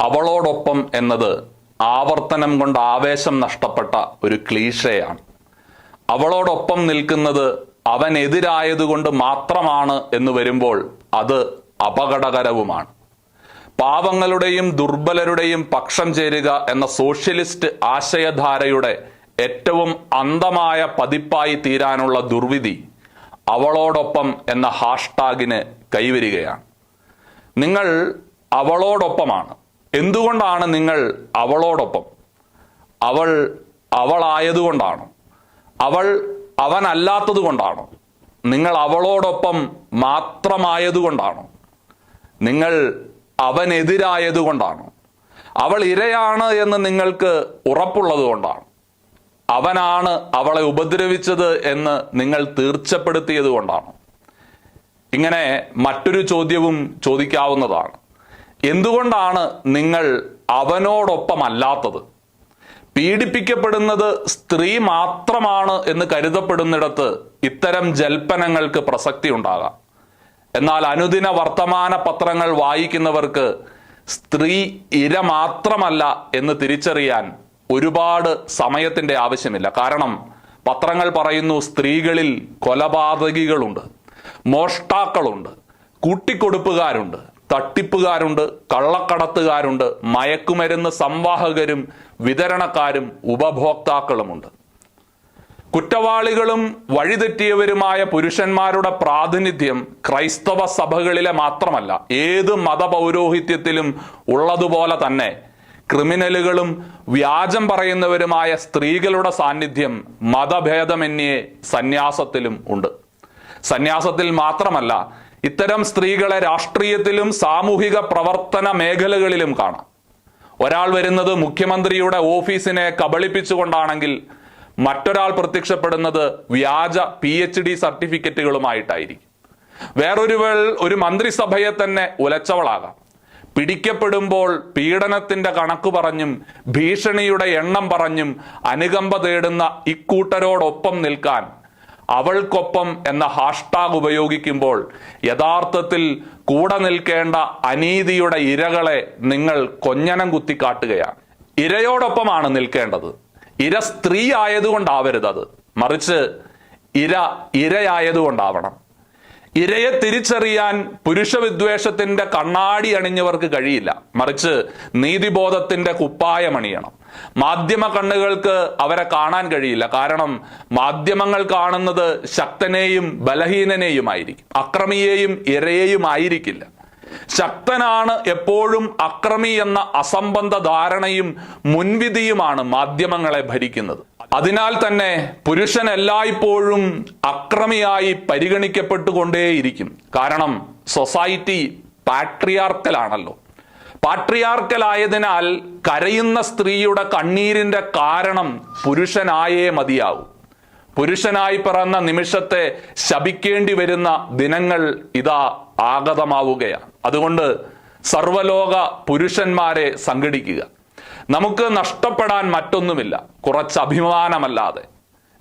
അവളോടൊപ്പം എന്നത് ആവർത്തനം കൊണ്ട് ആവേശം നഷ്ടപ്പെട്ട ഒരു ക്ലീഷയാണ്. അവളോടൊപ്പം നിൽക്കുന്നത് അവൻ അവനെതിരായതുകൊണ്ട് മാത്രമാണ് എന്ന് വരുമ്പോൾ അത് അപകടകരവുമാണ്. പാവങ്ങളുടെയും ദുർബലരുടെയും പക്ഷം ചേരുക എന്ന സോഷ്യലിസ്റ്റ് ആശയധാരയുടെ ഏറ്റവും അന്തമായ പതിപ്പായി തീരാനുള്ള ദുർവിധി അവളോടൊപ്പം എന്ന ഹാഷ്ടാഗിന് കൈവരികയാണ്. നിങ്ങൾ അവളോടൊപ്പമാണ്. എന്തുകൊണ്ടാണ് നിങ്ങൾ അവളോടൊപ്പം? അവൾ അവളായതുകൊണ്ടാണ്? അവൾ അവനല്ലാത്തത് കൊണ്ടാണോ നിങ്ങൾ അവളോടൊപ്പം മാത്രമായതുകൊണ്ടാണോ? നിങ്ങൾ അവനെതിരായതുകൊണ്ടാണോ? അവൾ ഇരയാണ് എന്ന് നിങ്ങൾക്ക് ഉറപ്പുള്ളതുകൊണ്ടാണ്? അവനാണ് അവളെ ഉപദ്രവിച്ചത് എന്ന് നിങ്ങൾ തീർച്ചപ്പെടുത്തിയത് കൊണ്ടാണ് ഇങ്ങനെ മറ്റൊരു ചോദ്യവും ചോദിക്കാവുന്നതാണ്. എന്തുകൊണ്ടാണ് നിങ്ങൾ അവനോടൊപ്പമല്ലാത്തത്? പീഡിപ്പിക്കപ്പെടുന്നത് സ്ത്രീ മാത്രമാണ് എന്ന് കരുതപ്പെടുന്നിടത്ത് ഇത്തരം ജൽപ്പനങ്ങൾക്ക് പ്രസക്തി ഉണ്ടാകാം എന്നാൽ അനുദിന വർത്തമാന പത്രങ്ങൾ വായിക്കുന്നവർക്ക് സ്ത്രീ ഇര മാത്രമല്ല എന്ന് തിരിച്ചറിയാൻ ഒരുപാട് സമയത്തിന്റെ ആവശ്യമില്ല. കാരണം പത്രങ്ങൾ പറയുന്നു സ്ത്രീകളിൽ കൊലപാതകികളുണ്ട് മോഷ്ടാക്കളുണ്ട് കൂട്ടിക്കൊടുപ്പുകാരുണ്ട്. തട്ടിപ്പുകാരുണ്ട് കള്ളക്കടത്തുകാരുണ്ട് മയക്കുമരുന്ന് സംവാഹകരും വിതരണക്കാരും ഉപഭോക്താക്കളുമുണ്ട്. കുറ്റവാളികളും വഴിതെറ്റിയവരുമായ പുരുഷന്മാരുടെ പ്രാതിനിധ്യം ക്രൈസ്തവ സഭകളിലെ മാത്രമല്ല ഏത് മതപൗരോഹിത്യത്തിലും ഉള്ളതുപോലെ തന്നെ ക്രിമിനലുകളും വ്യാജം പറയുന്നവരുമായ സ്ത്രീകളുടെ സാന്നിധ്യം മതഭേദമന്യേ സന്യാസത്തിലും ഉണ്ട്. സന്യാസത്തിൽ മാത്രമല്ല ഇത്തരം സ്ത്രീകളെ രാഷ്ട്രീയത്തിലും സാമൂഹിക പ്രവർത്തന മേഖലകളിലും കാണാം. ഒരാൾ വരുന്നത് മുഖ്യമന്ത്രിയുടെ ഓഫീസിനെ കബളിപ്പിച്ചുകൊണ്ടാണെങ്കിൽ മറ്റൊരാൾ പ്രത്യക്ഷപ്പെടുന്നത് വ്യാജ പി എച്ച് ഡി സർട്ടിഫിക്കറ്റുകളുമായിട്ടായിരിക്കും. വേറൊരുവൾ ഒരു മന്ത്രിസഭയെ തന്നെ ഉലച്ചവളാകാം. പിടിക്കപ്പെടുമ്പോൾ പീഡനത്തിന്റെ കണക്ക് പറഞ്ഞും ഭീഷണിയുടെ എണ്ണം പറഞ്ഞും അനുകമ്പ തേടുന്ന ഇക്കൂട്ടരോടൊപ്പം നിൽക്കാൻ അവൾക്കൊപ്പം എന്ന ഹാഷ്ടാഗ് ഉപയോഗിക്കുമ്പോൾ യഥാർത്ഥത്തിൽ കൂടെ നിൽക്കേണ്ട അനീതിയുടെ ഇരകളെ നിങ്ങൾ കൊഞ്ഞനം കുത്തിക്കാട്ടുകയാണ്. ഇരയോടൊപ്പമാണ് നിൽക്കേണ്ടത്. ഇര സ്ത്രീ ആയതുകൊണ്ടാവരുത് അത്. മറിച്ച് ഇര ഇരയായതുകൊണ്ടാവണം. ഇരയെ തിരിച്ചറിയാൻ പുരുഷ വിദ്വേഷത്തിന്റെ കണ്ണാടി അണിഞ്ഞവർക്ക് കഴിയില്ല. മറിച്ച് നീതിബോധത്തിന്റെ കുപ്പായമണിയണം മാധ്യമ കണ്ണുകൾക്ക് അവരെ കാണാൻ കഴിയില്ല. കാരണം മാധ്യമങ്ങൾ കാണുന്നത് ശക്തനെയും ബലഹീനനെയുമായിരിക്കും. അക്രമിയെയും ഇരയെയും ആയിരിക്കില്ല ശക്തനാണ് എപ്പോഴും അക്രമി എന്ന അസംബന്ധ ധാരണയും മുൻവിധിയുമാണ് മാധ്യമങ്ങളെ ഭരിക്കുന്നത്. അതിനാൽ തന്നെ പുരുഷൻ എല്ലായ്പ്പോഴും അക്രമിയായി പരിഗണിക്കപ്പെട്ടുകൊണ്ടേയിരിക്കും. കാരണം സൊസൈറ്റി പാട്രിയാർക്കലാണല്ലോ. പാട്രിയാർക്കലായതിനാൽ കരയുന്ന സ്ത്രീയുടെ കണ്ണീരിന്റെ കാരണം പുരുഷനായേ മതിയാവും. പുരുഷനായി പിറന്ന നിമിഷത്തെ ശപിക്കേണ്ടി വരുന്ന ദിനങ്ങൾ ഇതാ ആഗതമാവുകയാണ്. അതുകൊണ്ട് സർവലോക പുരുഷന്മാരെ സംഘടിക്കുക. നമുക്ക് നഷ്ടപ്പെടാൻ മറ്റൊന്നുമില്ല. കുറച്ച് അഭിമാനമല്ലാതെ.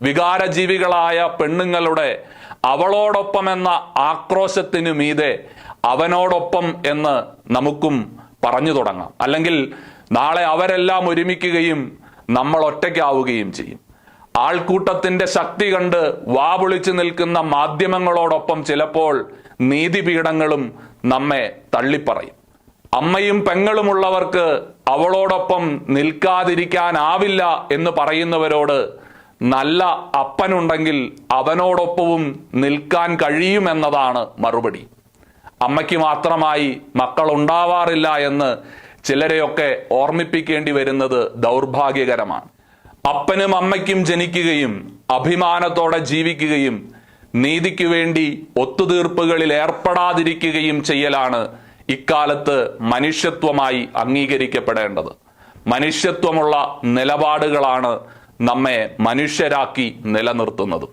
വികാരജീവികളായ പെണ്ണുങ്ങളുടെ അവളോടൊപ്പം എന്ന ആക്രോശത്തിനു മീതെ അവനോടൊപ്പം എന്ന് നമുക്കും പറഞ്ഞു തുടങ്ങാം. അല്ലെങ്കിൽ നാളെ അവരെല്ലാം ഒരുമിക്കുകയും നമ്മൾ ഒറ്റയ്ക്കാവുകയും ചെയ്യും. ആൾക്കൂട്ടത്തിന്റെ ശക്തി കണ്ട് വാപൊളിച്ചു നിൽക്കുന്ന മാധ്യമങ്ങളോടൊപ്പം ചിലപ്പോൾ നീതിപീഠങ്ങളും നമ്മെ തള്ളിപ്പറയും. അമ്മയും പെങ്ങളുമുള്ളവർക്ക് അവളോടൊപ്പം നിൽക്കാതിരിക്കാനാവില്ല എന്ന് പറയുന്നവരോട് നല്ല അപ്പനുണ്ടെങ്കിൽ അവനോടൊപ്പവും നിൽക്കാൻ കഴിയുമെന്നതാണ് മറുപടി. അമ്മയ്ക്ക് മാത്രമായി മക്കൾ ഉണ്ടാവാറില്ല എന്ന് ചിലരെയൊക്കെ ഓർമ്മിപ്പിക്കേണ്ടി വരുന്നത് ദൗർഭാഗ്യകരമാണ്. അപ്പനും അമ്മയ്ക്കും ജനിക്കുകയും അഭിമാനത്തോടെ ജീവിക്കുകയും നീതിക്ക് വേണ്ടി ഒത്തുതീർപ്പുകളിൽ ഏർപ്പെടാതിരിക്കുകയും ചെയ്യലാണ് ഇക്കാലത്ത് മനുഷ്യത്വമായി അംഗീകരിക്കപ്പെടേണ്ടത്. മനുഷ്യത്വമുള്ള നിലപാടുകളാണ് നമ്മെ മനുഷ്യരാക്കി നിലനിർത്തുന്നത്.